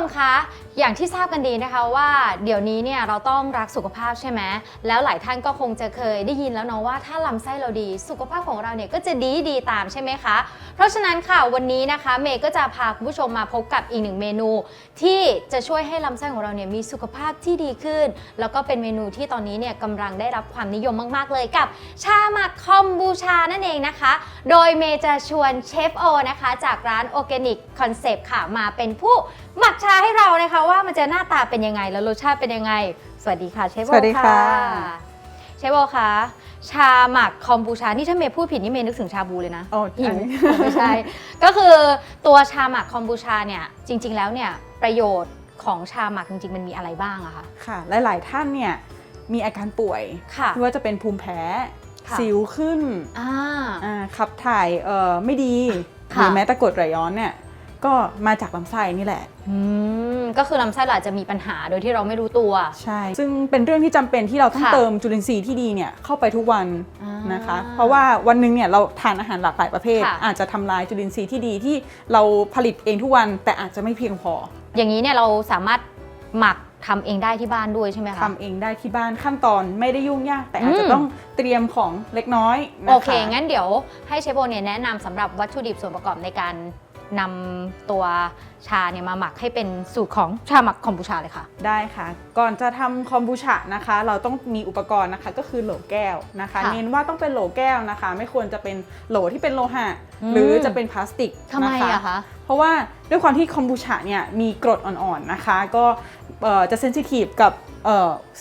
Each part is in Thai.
มคะอย่างที่ทราบกันดีนะคะว่าเดี๋ยวนี้เนี่ยเราต้องรักสุขภาพใช่ไหมแล้วหลายท่านก็คงจะเคยได้ยินแล้วเนาะว่าถ้าลำไส้เราดีสุขภาพของเราเนี่ยก็จะดีดีตามใช่ไหมคะ เพราะฉะนั้นค่ะวันนี้นะคะเมย์ก็จะพาคุณผู้ชมมาพบกับอีกหนึ่งเมนู ที่จะช่วยให้ลำไส้ของเราเนี่ยมีสุขภาพที่ดีขึ้น แล้วก็เป็นเมนูที่ตอนนี้เนี่ยกำลังได้รับความนิยมมาก ๆ เลยกับ ชาหมักคอมบูชานั่นเองนะคะ โดยเมย์จะชวนเชฟโอนะคะจากร้าน Organic Concept ค่ะมาเป็นผู้หมักชาให้เรานะคะว่ามันจะหน้าตาเป็นยังไงแล้วรสชาติเป็นยังไง สวัสดีค่ะเชฟโอสวัสดีค่ะ เชฟโอคะชาหมักคอมบูชา นี่ถ้าเมย์พูดผิดนี่เมย์นึกถึงชาบูเลยนะโอ้หิวอันนี้ไม่ใช่ ก็คือตัวชาหมักคอมบูชาเนี่ยจริง ๆ แล้วเนี่ยประโยชน์ของชาหมักจริง ๆ มันมีอะไรบ้างอะคะ ค่ะ หลายๆท่านเนี่ยมีอาการป่วยค่ะไม่ว่าจะเป็นภูมิแพ้ค่ะสิวขึ้นอ่าอ่าขับถ่ายเอ่อไม่ดีหค่ะรือแม้แต่กรดไหลย้อนเนี่ย ก็มาจากลำไส้นี่แหละ อืมก็คือลำไส้เราอาจจะมีปัญหาโดยที่เราไม่รู้ตัว ใช่ ซึ่งเป็นเรื่องที่จำเป็นที่เราต้องค่ะเติมจุลินทรีย์ที่ดีเนี่ยเข้าไปทุกวันอ่านนะคะ เพราะว่าวันหนึ่งเนี่ยเราทานอาหารหลากหลายประเภท ค่ะ อาจจะทำลายจุลินทรีย์ที่ดีที่เราผลิตเองทุกวัน แต่อาจจะไม่เพียงพออย่างนี้เนี่ยเราสามารถหมักทำเองได้ที่บ้านด้วยใช่ไหมคะ ทำเองได้ที่บ้านขั้นตอนไม่ได้ยุ่งยาก แต่อาจอืจะมต้องเตรียมของเล็กน้อยนะคะ โอเค งั้นเดี๋ยวให้เชฟโบเนี่ยแนะนำสำหรับวัตถุดิบส่วนประกอบในการ นำตัวชาเนี่ยมาหมักให้เป็นสูตรของชาหมักคอมบูชาเลยค่ะ ได้ค่ะ ก่อนจะทำคอมบูชานะคะ เราต้องมีอุปกรณ์นะคะก็คือโหลแก้วนะคะ ค่ะเน้นว่าต้องเป็นโหลแก้วนะคะ ไม่ควรจะเป็นโหลที่เป็นโลหะ อืม หรือจะเป็นพลาสติกทำไมนะคะ อะคะ เพราะว่าด้วยความที่คอมบูชาเนี่ยมีกรดอ่อนๆนะคะ ก็เอ่อจะเซนซิทีฟกับ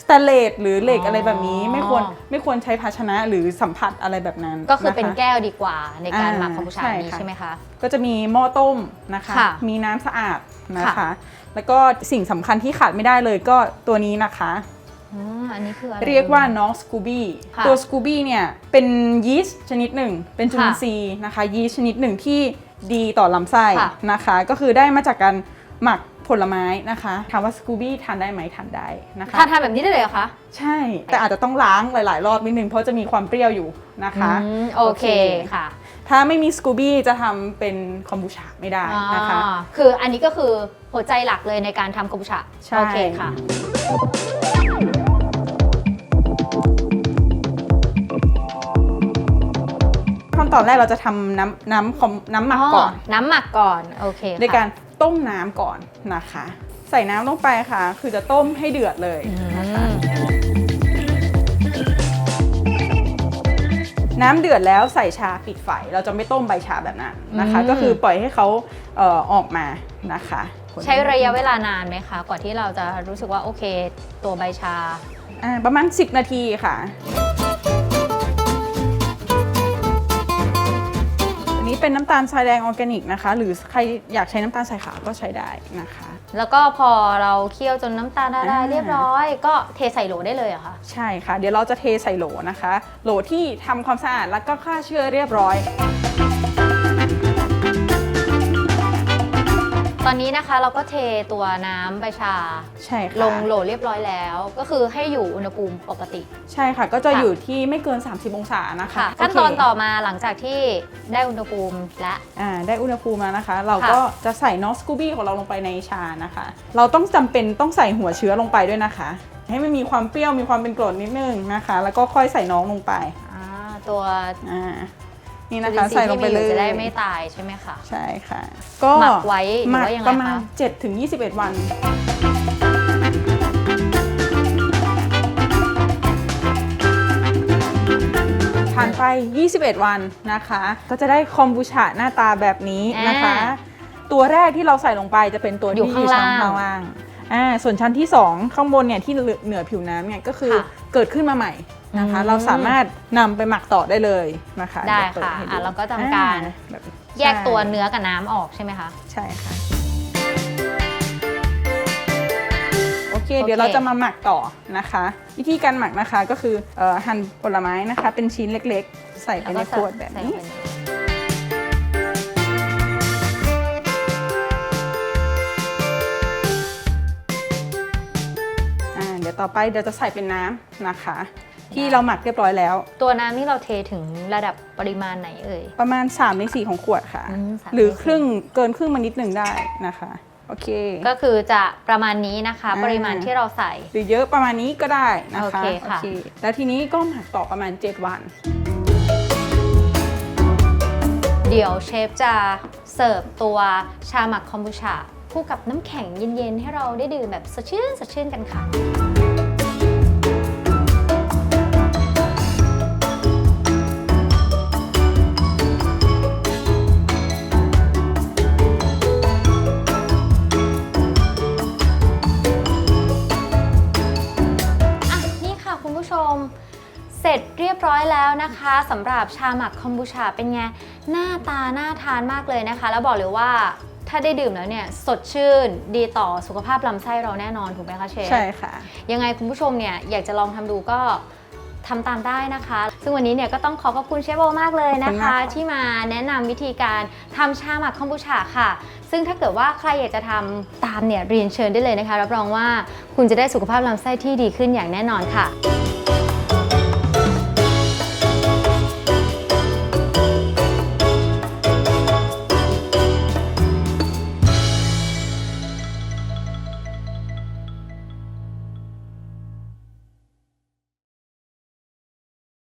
สแตนเลสหรือเหล็กอ๋อออะไรแบบนี้ ไม่ควรไม่ควรใช้ภาชนะหรือสัมผัสอะไรแบบนั้น ก็คือเป็นนะคะแก้วดีกว่าในการอ่าหมักคอมบูชาใช่นี้ค่ะใช่ไหมคะ ก็จะมีหม้อต้มนะคะค่ะมีน้ำสะอาดนะคะค่ะแล้วก็สิ่งสำคัญที่ขาดไม่ได้เลยก็ตัวนี้นะคะอ๋ออันนี้คืออะไรเรียกว่าน้องสกูบี้ค่ะตัวสกูบี้เนี่ยเป็นยีสต์ชนิดหนึ่ง เป็นจุลินทรีย์นะคะยีสต์ชนิดหนึ่งที่ดีต่อลำไส้ค่ะนะคะ ก็คือได้มาจากการหมัก ผลไม้นะคะถามว่าสกูบี้ทานได้ไหมทานได้นะคะ ทานทานแบบนี้ได้เลยเหรอคะ ใช่ แต่อาจจะต้องล้างหลาย ๆ รอบนิดนึงเพราะจะมีความเปรี้ยวอยู่นะคะอืมโอเคค่ะ ถ้าไม่มีสกูบี้จะทำเป็นคอมบูชาไม่ได้นะคะ อ่าคืออันนี้ก็คือหัวใจหลักเลยในการทำคอมบูชาใช่ โอเคค่ะ ขั้นตอนแรกเราจะทำน้ำน้ำคอมน้ำหมักก่อน น้ำหมักก่อน โอเคค่ะในการ ต้มน้ำก่อนนะคะ ใส่น้ำลงไปค่ะ คือจะต้มให้เดือดเลยอืมนะคะน้ำเดือดแล้วใส่ชาปิดไฟเราจะไม่ต้มใบชาแบบนั้นนะคะอืมก็คือปล่อยให้เขาเอ่อออกมานะคะ ใช้ระยะเวลานานไหมคะ กว่าที่เราจะรู้สึกว่าโอเค ตัวใบชาอ่าประมาณ 10 นาทีค่ะ เป็นน้ำตาลทรายแดงออร์แกนิกนะคะ หรือใครอยากใช้น้ำตาลทรายขาวก็ใช้ได้นะคะ แล้วก็พอเราเคี่ยวจนน้ำตาลละลายอ่า เรียบร้อย ก็เทใส่โหลได้เลยเหรอะคะใช่ค่ะ เดี๋ยวเราจะเทใส่โหลนะคะ โหลที่ทำความสะอาดแล้วก็ฆ่าเชื้อเรียบร้อย ตอนนี้นะคะเราก็เทตัวน้ำใบชา ใช่ค่ะลงโหลเรียบร้อยแล้ว ก็คือให้อยู่อุณหภูมิปกติ ใช่ค่ะ ก็จะค่ะอยู่ที่ไม่เกิน 30 องศานะคะค่ะโเคขั้นตอนต่อมาหลังจากที่ได้อุณหภูมิและอ่าได้อุณหภูมิแล้วนะคะ เราค่ะก็จะใส่นอสกูบี้ของเราลงไปในชานะคะ เราต้องจำเป็นต้องใส่หัวเชื้อลงไปด้วยนะคะ ให้มันมีความเปรี้ยวมีความเป็นกรดนิดนึงนะคะ แล้วก็ค่อยใส่น้องลงไปอ่าตัวอ่า นี่จุนะลิคะนทรีใส่ย์ลงที่ไปมีอเลยู่ยจะได้ไม่ตายใช่ไหมคะ ใช่ค่ะ ก็หมักไว้หรือหมักว่ายังไงประมาณคะ7ถึง21 วัน ผ่านไป 21 วันนะคะ ก็จะได้คอมบูชาหน้าตาแบบนี้นะคะอ่าตัวแรกที่เราใส่ลงไปจะเป็นตัวอยู่ที่ข้างชั้นล่างข้างล่างอ่าส่วนชั้นที่ 2 ข้างบนเนี่ยที่เหลือเหนือผิวน้ำเนี่ยก็คือค่ะเกิดขึ้นมาใหม่ นะคะ อืม เราสามารถนำไปหมักต่อได้เลยนะคะได้เยวเปิค่ะให้อะเราก็ทำการ อ่แบบนี้แยกตัวใช่เนื้อกับน้ำออกใช่ไหมคะ ใช่ค่ะโอเค เดี๋ยวเราจะมาหมักต่อนะคะ วิธีการหมักนะคะก็คือเออหั่นผลไม้นะคะ เป็นชิ้นเล็กๆ ใส่ไปในขวดแบบนี้ ใส่ไปอ่าเดี๋ยวต่อไปเดี๋ยวจะใส่เป็นน้ำนะคะ ที่เราหมักเรียบร้อยแล้ว ตัวน้ำนี่เราเทถึงระดับปริมาณไหนเอ่ย ประมาณ 3 ใน 4 ของขวดค่ะ อืมสามในสี่หรือครึ่งเกินครึ่งมานิดหนึ่งได้นะคะ โอเค ก็คือจะประมาณนี้นะคะ อ่า ปริมาณที่เราใส่ หรือเยอะประมาณนี้ก็ได้นะคะโอเคค่ะ แล้วทีนี้ก็หมักต่อประมาณ 7 วัน เดี๋ยวเชฟจะเสิร์ฟตัวชาหมักคอมบูชาคู่กับน้ำแข็งเย็นๆ ให้เราได้ดื่มแบบสดชื่นสดชื่นกันค่ะ ค่ะคุณผู้ชม เสร็จเรียบร้อยแล้วนะคะสำหรับชาหมักคอมบูชาเป็นไง หน้าตาน่าทานมากเลยนะคะ แล้วบอกเลยว่าถ้าได้ดื่มแล้วเนี่ยสดชื่นดีต่อสุขภาพลำไส้เราแน่นอนถูกไหมคะเชฟใช่ค่ะ ยังไงคุณผู้ชมเนี่ยอยากจะลองทำดูก็ ทำตามได้นะคะ ซึ่งวันนี้เนี่ยก็ต้องขอขอบคุณเชฟโบมากเลยนะขอบคุณคะมากค่ะที่มาแนะนำวิธีการทำชาหมักคอมบูชาค่ะ ซึ่งถ้าเกิดว่าใครอยากจะทำตามเนี่ยเรียนเชิญได้เลยนะคะ รับรองว่าคุณจะได้สุขภาพลำไส้ที่ดีขึ้นอย่างแน่นอนค่ะ